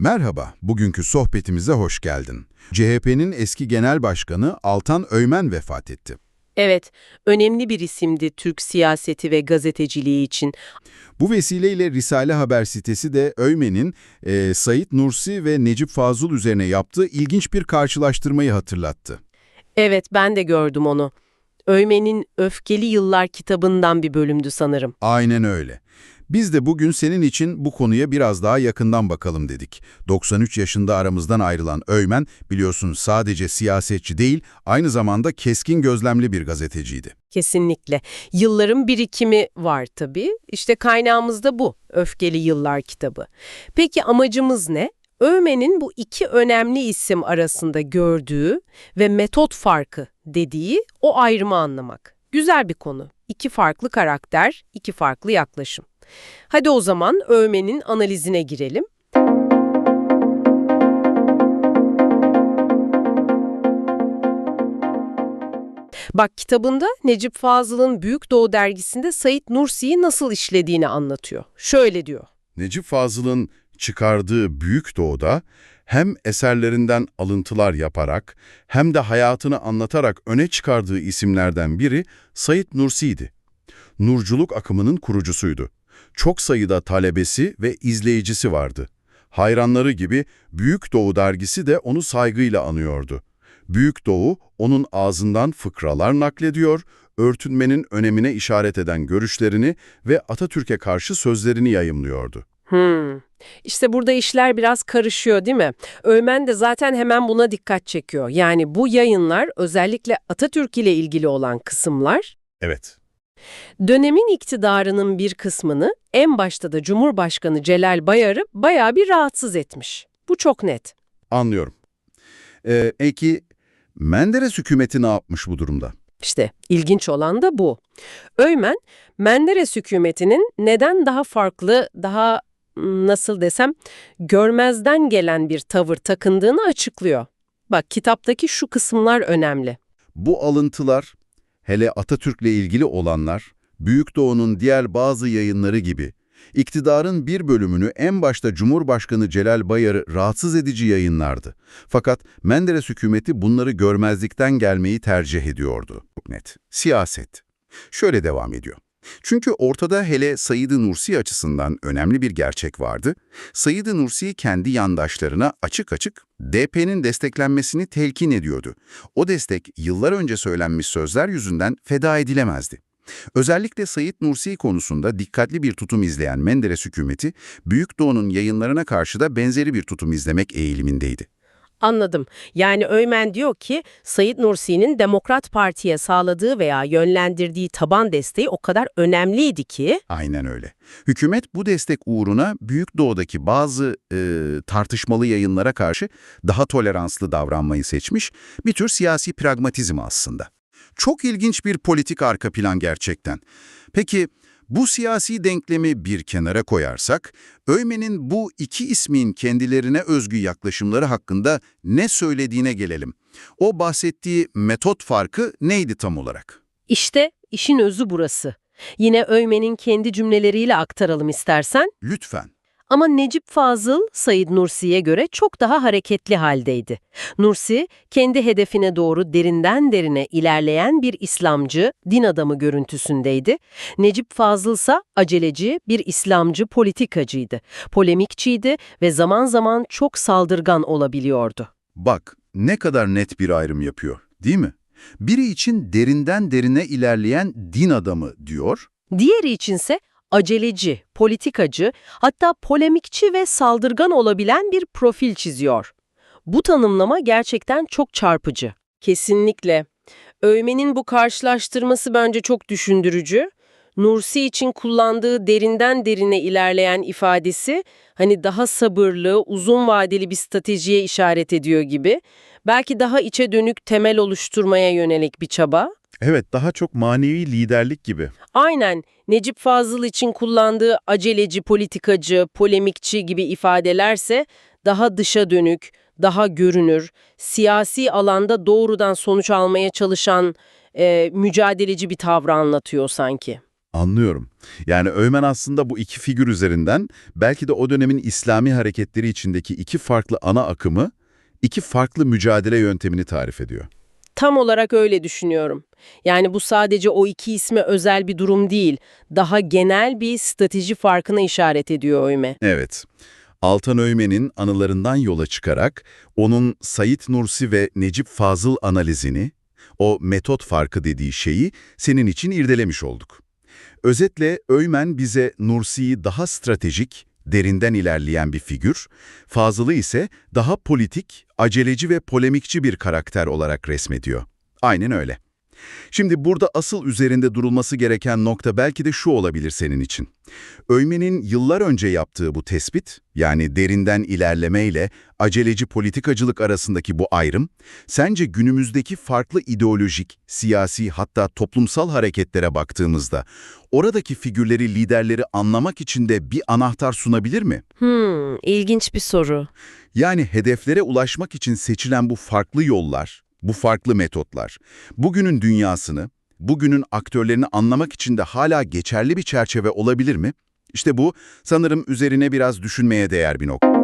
Merhaba, bugünkü sohbetimize hoş geldin. CHP'nin eski genel başkanı Altan Öymen vefat etti. Evet, önemli bir isimdi Türk siyaseti ve gazeteciliği için. Bu vesileyle Risale Haber sitesi de Öymen'in e, Sait Nursi ve Necip Fazıl üzerine yaptığı ilginç bir karşılaştırmayı hatırlattı. Evet, ben de gördüm onu. Öymen'in Öfkeli Yıllar kitabından bir bölümdü sanırım. Aynen öyle. Biz de bugün senin için bu konuya biraz daha yakından bakalım dedik. 93 yaşında aramızdan ayrılan Öymen, biliyorsun sadece siyasetçi değil, aynı zamanda keskin gözlemli bir gazeteciydi. Kesinlikle. Yılların birikimi var tabii. İşte kaynağımız da bu, Öfkeli Yıllar kitabı. Peki amacımız ne? Öymen'in bu iki önemli isim arasında gördüğü ve metot farkı dediği o ayrımı anlamak. Güzel bir konu. İki farklı karakter, iki farklı yaklaşım. Hadi o zaman Öymen'in analizine girelim. Bak kitabında Necip Fazıl'ın Büyük Doğu dergisinde Sait Nursi'yi nasıl işlediğini anlatıyor. Şöyle diyor. Necip Fazıl'ın çıkardığı Büyük Doğu'da hem eserlerinden alıntılar yaparak hem de hayatını anlatarak öne çıkardığı isimlerden biri Sait Nursi'ydi. Nurculuk akımının kurucusuydu. Çok sayıda talebesi ve izleyicisi vardı. Hayranları gibi Büyük Doğu dergisi de onu saygıyla anıyordu. Büyük Doğu onun ağzından fıkralar naklediyor, örtünmenin önemine işaret eden görüşlerini ve Atatürk'e karşı sözlerini yayımlıyordu. Hmm. İşte burada işler biraz karışıyor değil mi? Öymen de zaten hemen buna dikkat çekiyor. Yani bu yayınlar özellikle Atatürk ile ilgili olan kısımlar Evet. Dönemin iktidarının bir kısmını en başta da Cumhurbaşkanı Celal Bayar'ı bayağı bir rahatsız etmiş. Bu çok net. Anlıyorum. Ee, peki Menderes hükümeti ne yapmış bu durumda? İşte ilginç olan da bu. Öymen, Menderes hükümetinin neden daha farklı, daha nasıl desem görmezden gelen bir tavır takındığını açıklıyor. Bak kitaptaki şu kısımlar önemli. Bu alıntılar, hele Atatürk'le ilgili olanlar, Büyük Doğu'nun diğer bazı yayınları gibi, iktidarın bir bölümünü en başta Cumhurbaşkanı Celal Bayar'ı rahatsız edici yayınlardı. Fakat Menderes hükümeti bunları görmezlikten gelmeyi tercih ediyordu. Net. Siyaset. Şöyle devam ediyor. Çünkü ortada hele Said-i Nursi açısından önemli bir gerçek vardı. Said-i Nursi kendi yandaşlarına açık açık DP'nin desteklenmesini telkin ediyordu. O destek yıllar önce söylenmiş sözler yüzünden feda edilemezdi. Özellikle Said Nursi konusunda dikkatli bir tutum izleyen Menderes hükümeti, Büyük Doğu'nun yayınlarına karşı da benzeri bir tutum izlemek eğilimindeydi. Anladım. Yani Öymen diyor ki Sayit Nursi'nin Demokrat Parti'ye sağladığı veya yönlendirdiği taban desteği o kadar önemliydi ki Aynen öyle. Hükümet bu destek uğruna Büyük Doğu'daki bazı e, tartışmalı yayınlara karşı daha toleranslı davranmayı seçmiş, bir tür siyasi pragmatizm aslında. Çok ilginç bir politik arka plan gerçekten. Peki bu siyasi denklemi bir kenara koyarsak, Öymen'in bu iki ismin kendilerine özgü yaklaşımları hakkında ne söylediğine gelelim. O bahsettiği metot farkı neydi tam olarak? işte işin özü burası. Yine Öymen'in kendi cümleleriyle aktaralım istersen. Lütfen. Ama Necip Fazıl, Said Nursi'ye göre çok daha hareketli haldeydi. Nursi, kendi hedefine doğru derinden derine ilerleyen bir İslamcı, din adamı görüntüsündeydi. Necip Fazıl ise aceleci, bir İslamcı politikacıydı. Polemikçiydi ve zaman zaman çok saldırgan olabiliyordu. Bak ne kadar net bir ayrım yapıyor, değil mi? Biri için derinden derine ilerleyen din adamı diyor, Diğeri içinse aceleci, politikacı, hatta polemikçi ve saldırgan olabilen bir profil çiziyor. Bu tanımlama gerçekten çok çarpıcı. Kesinlikle. Öymen'in bu karşılaştırması bence çok düşündürücü. Nursi için kullandığı derinden derine ilerleyen ifadesi hani daha sabırlı, uzun vadeli bir stratejiye işaret ediyor gibi. Belki daha içe dönük temel oluşturmaya yönelik bir çaba. Evet daha çok manevi liderlik gibi. Aynen Necip Fazıl için kullandığı aceleci, politikacı, polemikçi gibi ifadelerse daha dışa dönük, daha görünür, siyasi alanda doğrudan sonuç almaya çalışan e, mücadeleci bir tavrı anlatıyor sanki. Anlıyorum. Yani Öymen aslında bu iki figür üzerinden belki de o dönemin İslami hareketleri içindeki iki farklı ana akımı, iki farklı mücadele yöntemini tarif ediyor. Tam olarak öyle düşünüyorum. Yani bu sadece o iki isme özel bir durum değil, daha genel bir strateji farkına işaret ediyor Oyme. Evet. Altan Öymen'in anılarından yola çıkarak onun Said Nursi ve Necip Fazıl analizini, o metot farkı dediği şeyi senin için irdelemiş olduk. Özetle Öymen bize Nursi'yi daha stratejik, derinden ilerleyen bir figür, Fazıl'ı ise daha politik, aceleci ve polemikçi bir karakter olarak resmediyor. Aynen öyle. Şimdi burada asıl üzerinde durulması gereken nokta belki de şu olabilir senin için. Öymen'in yıllar önce yaptığı bu tespit, yani derinden ilerlemeyle aceleci politikacılık arasındaki bu ayrım, sence günümüzdeki farklı ideolojik, siyasi hatta toplumsal hareketlere baktığımızda, oradaki figürleri, liderleri anlamak için de bir anahtar sunabilir mi? Hmm, ilginç bir soru. Yani hedeflere ulaşmak için seçilen bu farklı yollar, bu farklı metotlar, bugünün dünyasını, bugünün aktörlerini anlamak için de hala geçerli bir çerçeve olabilir mi? İşte bu sanırım üzerine biraz düşünmeye değer bir nokta.